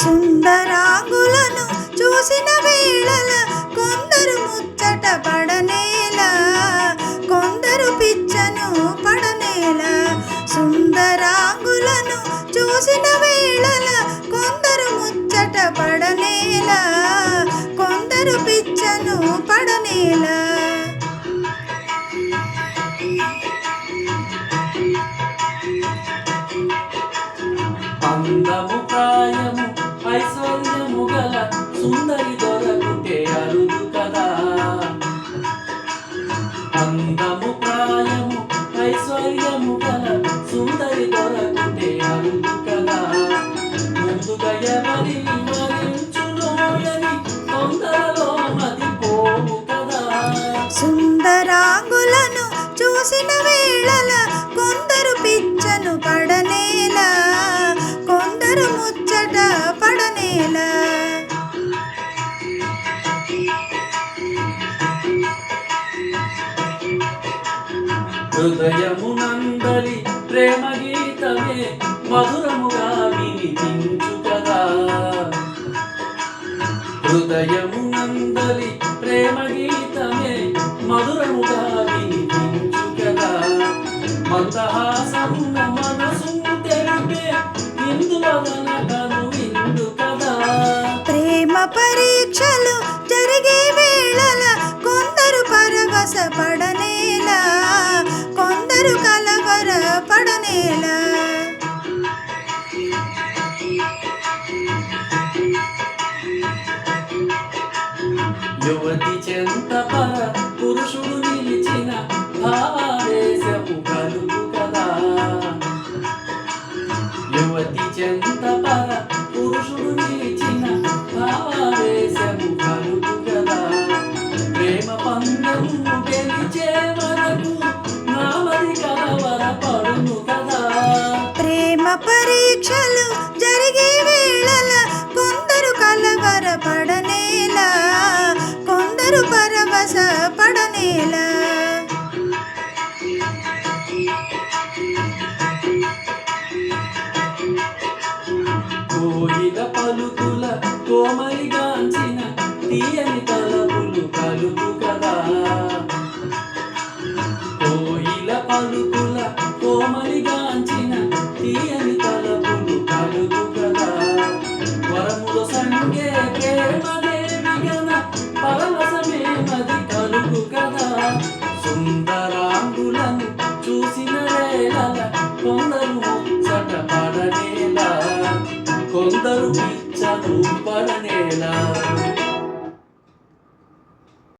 సుందరాంగులను చూసిన వేళల కొందరు ముచ్చట పడనేలా కొందరు పిచ్చను పడనేలా. సుందరాంగులను చూసిన పడనేలా అందము ప్రాయము ఐశ్వర్యము గల సుందరి దొరకుటే అరుదు కదా. అందము ప్రాయము ఐశ్వర్యము గల సుందరి దొరకుటే అరుదు కదా. ముందుగా ఎవరి మరి హృదయమునందలి ప్రేమ గీతమే మధురముగా వినిపించు కదా హృదయమునందలి ప్రేమ గీతమే మధురముగా వినిపించు కదా మందహాసమున మనసు తెలిపే ఇందువలన కను ఇందు కదా ప్రేమ పరి యువతి చెంత పర పురుషుడు నిలిచిన భావేశము కలుగు కదా ప్రేమ పందెము గెలిచే వరకు నామది కలవర పడును కదా ప్రేమ పరీక్షలు జరిగే వేళల కొందరు కలవర కొందరు పరవశ కోమలిగాంచిన తీయని తలపులు కలుగు కదా. కోయిల పలుకుల కోమలిగాంచిన తీయని తలపులు కలుగు కదా. వరముల సంగే ప్రేమదేవి గన పరవశమే మది కలుగు కదా. సుందరాంగులను పడనేలా కొందరు పిచ్చను పడనేలా